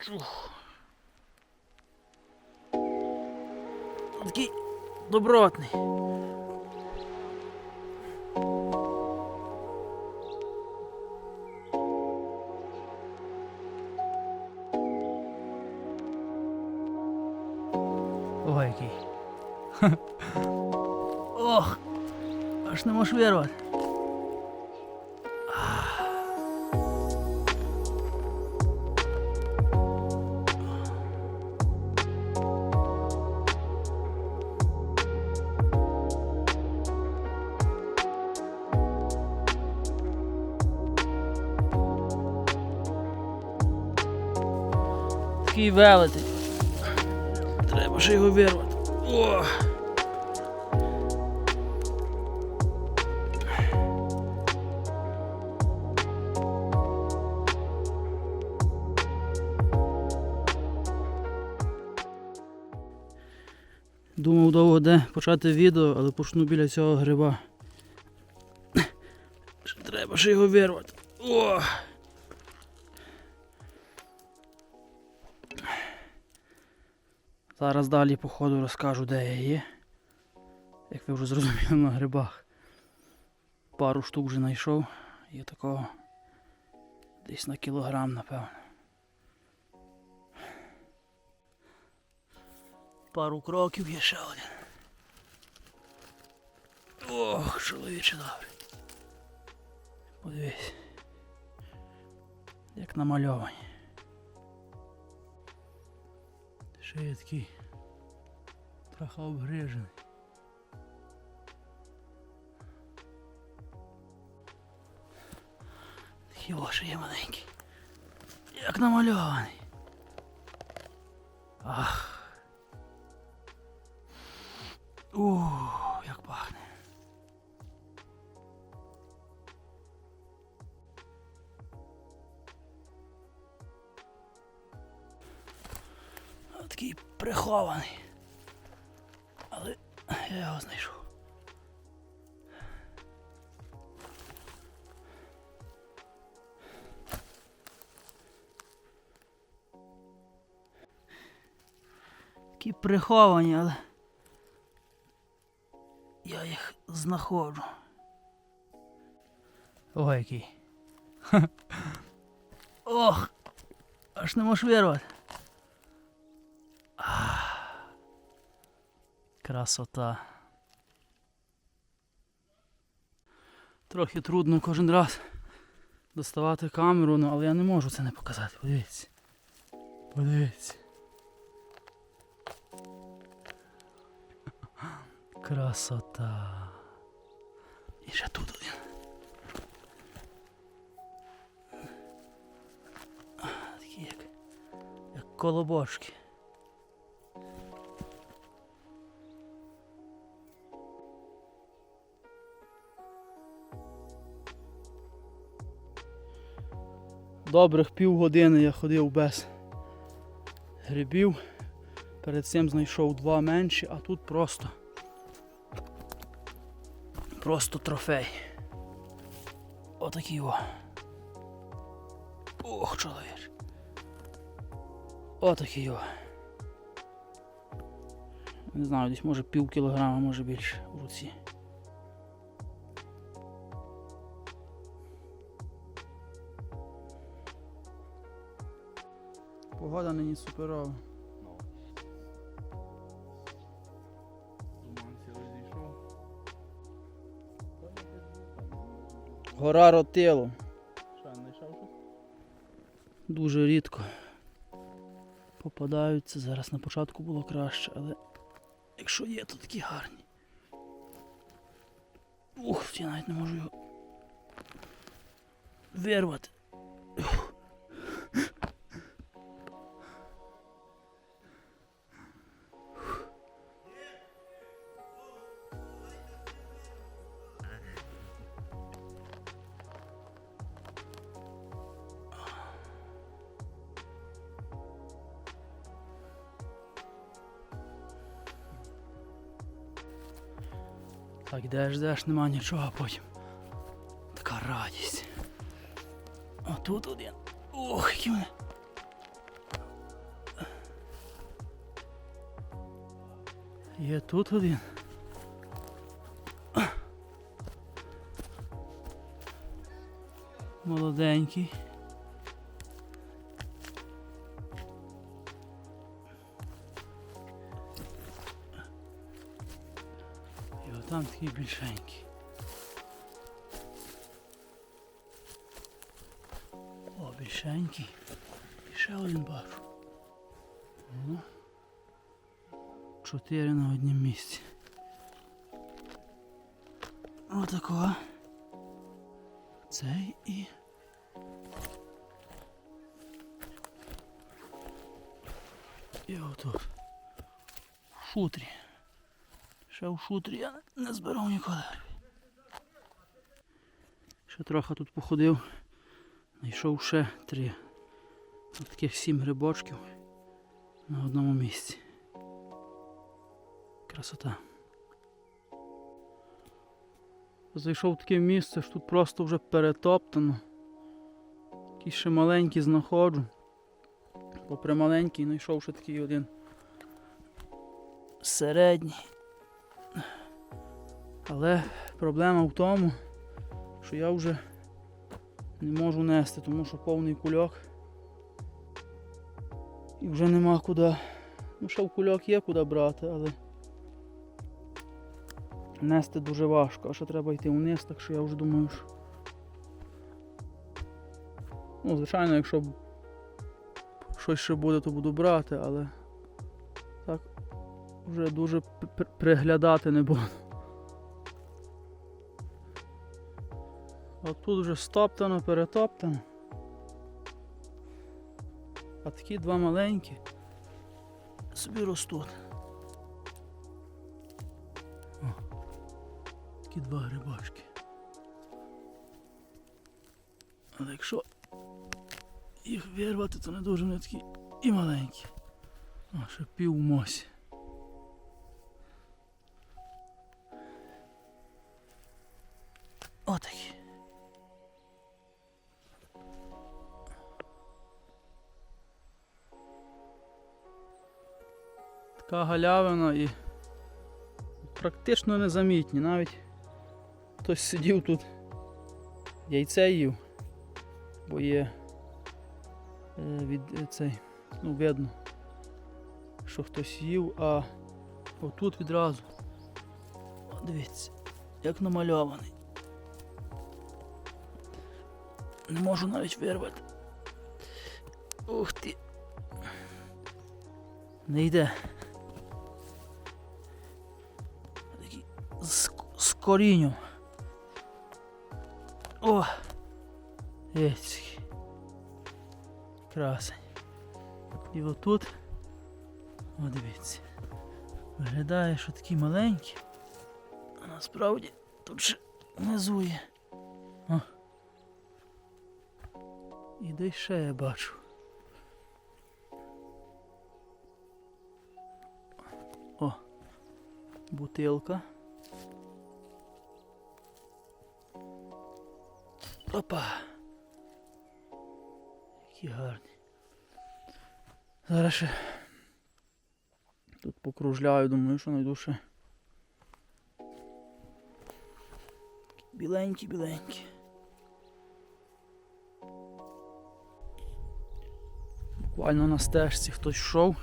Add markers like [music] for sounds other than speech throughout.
Чух. Такий добротний. Ой, який. [laughs] Ох, аж не можеш вірвати. Такий велетень. Треба ще його вирвати. О! Думав довго де почати відео, але почну біля цього гриба. Треба ще його вирвати. О! Зараз далі по ходу розкажу, де я є. Як ви вже зрозуміли на грибах. Пару штук вже знайшов. Є такого десь на кілограм, напевно. Пару кроків є ще один. Ох, чоловіче добре. Подивись. Як намальовані. Ще є такий трохи обгрижений. Такий о, ще є маленький. Як намальований. Ах. Ух, прихований. Але я його знайшов. Такі приховані, але я їх знаходжу. Ой, який. [laughs] Ох, аж не можеш вірвати. Красота. Трохи трудно кожен раз доставати камеру, ну, але я не можу це не показати. Подивіться. Подивіться. Красота. І ще тут один. Такі як, як колобочки. Добрих півгодини я ходив без грибів. Перед цим знайшов два менші, а тут просто. Просто трофей. Отакий о. Ох, чоловік. Отакий о. Не знаю, десь може пів кілограма, може більше в руці. Погода нині суперова. Гора Ротило. Дуже рідко попадаються. Зараз на початку було краще, але якщо є, то такі гарні. Ух, я навіть не можу його вирвати. Так, йдеш, йдеш, нема нічого, потім. Така радість. А тут один. Ох, який мене. Є тут один. Молоденький. І отам такий більшенький. О, більшенький. І ще один бачу. О. Чотири на однім місці. Отакого. Цей і. І отут. В шутрі. Ще в шутрі я не- збирав ніколи. Ще трохи тут походив. Знайшов ще три. Ось таких сім грибочків на одному місці. Красота. Зайшов в таке місце, що тут просто вже перетоптано. Такі ще маленькі знаходжу. Попри маленький, знайшов ще такий один середній. Але проблема в тому, що я вже не можу нести, тому що повний кульок. І вже нема куди. Ну, ще в кульок є куди брати, але нести дуже важко, а ще треба йти вниз, так що я вже думаю, що. Ну, звичайно, якщо щось ще буде, то буду брати, але вже дуже приглядати не буду. А тут вже стоптано, перетоптано. А такі два маленькі собі ростуть. О, такі два грибочки. Але якщо їх вирвати, то не дуже вони такі і маленькі. О, ще пів мосі. Галявина і практично незамітні. Навіть хтось сидів тут, яйце їв, бо є е, від е, цей, ну видно, що хтось їв, а отут відразу. Дивіться, як намальований. Не можу навіть вирвати. Ух ти. Не йде. Корінням. О! Єцький. Красень. І отут. О, дивіться. Виглядає, що такий маленький. А насправді тут ще внизу є. О. І де ще я бачу. О, бутилка. Опа. Які гарні. Зараз ще тут покружляю, думаю, що знайду ще. Біленькі, біленькі. Буквально на стежці хтось йшов.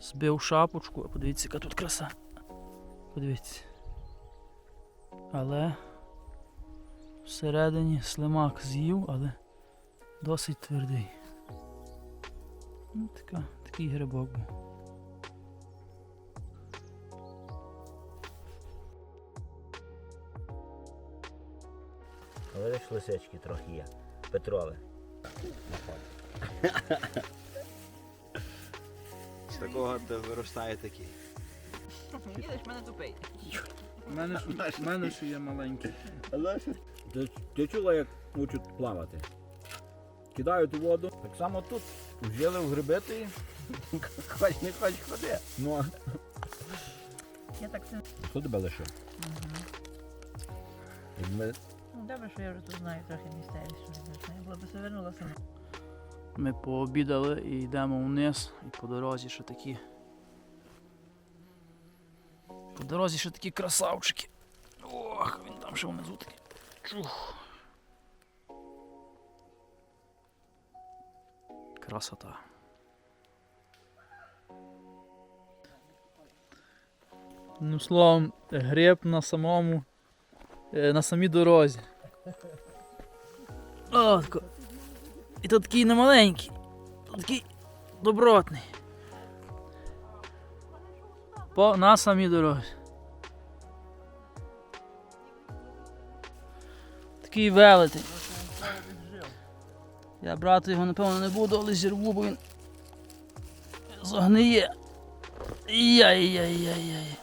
Збив шапочку, а подивіться, яка тут краса. Подивіться. Але всередині слимак з'їв, але досить твердий. Ну, така, такий грибок був. Видиш, лисички трохи є. Петрове. З такого виростає такий. Їдеш, мене тупий. У мене, ж- у мене ще є маленький. Ти, ти чула, як учать плавати? Кидають у воду. Так само тут. Взяли в грибити і [laughs] хоч не хоч ходи. Ну, Я так сильно. хто тебе лишив? Якби Ну, добре, що я вже тут знаю трохи місцевість, що не я була б повернула сама. Ми пообідали і йдемо вниз, і по дорозі ще такі По дорозі ще такі красавчики. Ох, він там ще внизу такий. Чух. Красота. Ну, словом, гриб на самому. е, на самій дорозі. О, тако. І то такий немаленький. То такий добротний. По на самій дорозі. Такий велетень. Я брати його напевно не буду, але зірву, бо він загниє. Яй-яй-яй-яй.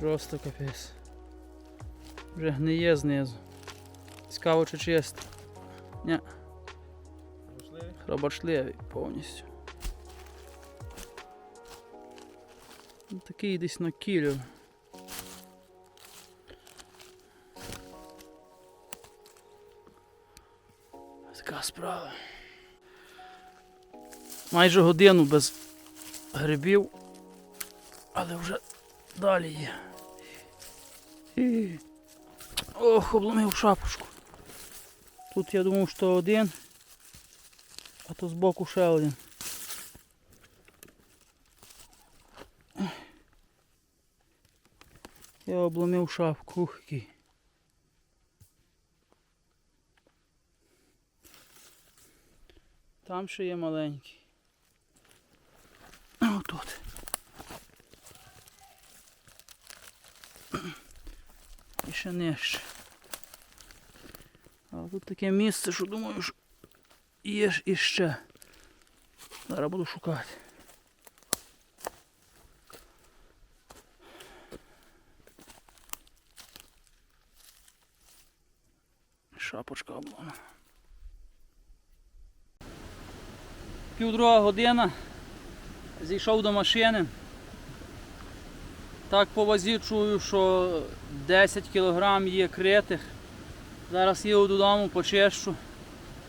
Просто капець. Вже гниє знизу. Цікаво чи чисто. Ні. Хробачливий повністю. Ну, Такий десь на кілю. Така справа. Майже годину без грибів, але вже далі є. І- Ох, обломив шапочку. Тут я думав, що один, а то збоку ще один. Я обломив шапку. Там ще є маленький. Отут. І ще нижче. А тут таке місце, що думаю, що є ж іще. Зараз буду шукати. Шапочка обломана. Півдруга година. Зійшов до машини. Так по вазі чую, що 10 кг є критих. Зараз їду додому, почищу,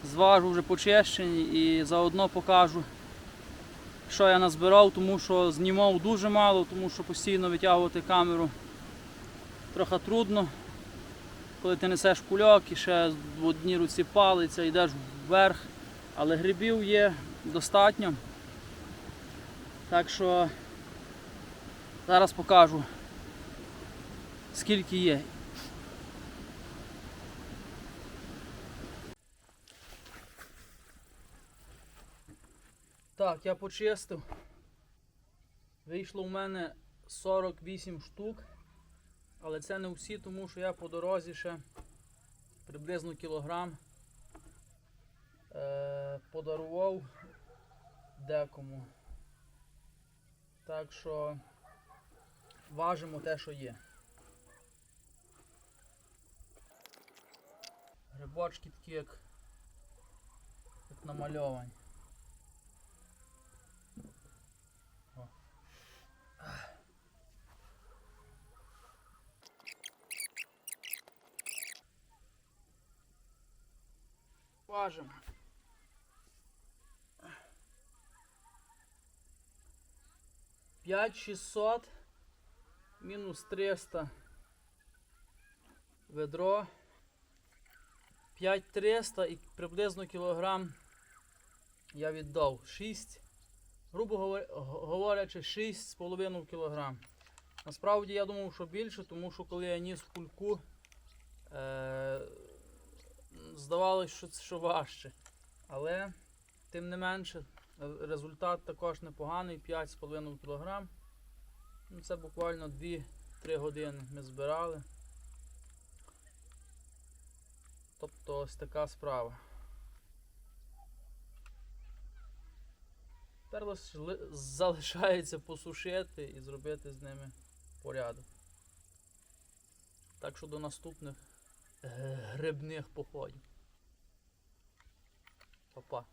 зважу вже почищені і заодно покажу, що я назбирав, тому що знімав дуже мало, тому що постійно витягувати камеру трохи трудно. Коли ти несеш кульок і ще в одній руці палиця, йдеш вверх, але грибів є достатньо. Так що зараз покажу, скільки є. Так, я почистив. Вийшло в мене 48 штук. Але це не всі, тому що я по дорозі ще приблизно кілограм е, подарував декому. Так що важимо те, що є. Грибочки такі, як, як намальовані. Важимо. П'ять шістсот мінус 300 ведро. 5300 і приблизно кілограм я віддав. 6, грубо говоря- говорячи, 6,5 кілограм. Насправді я думав, що більше, тому що коли я ніс кульку, е- здавалось, що що важче. Але тим не менше, результат також непоганий, 5,5 кг. Ну, це буквально 2-3 години ми збирали. Тобто ось така справа. Тепер залишається посушити і зробити з ними порядок. Так що до наступних грибних походів. Па-па.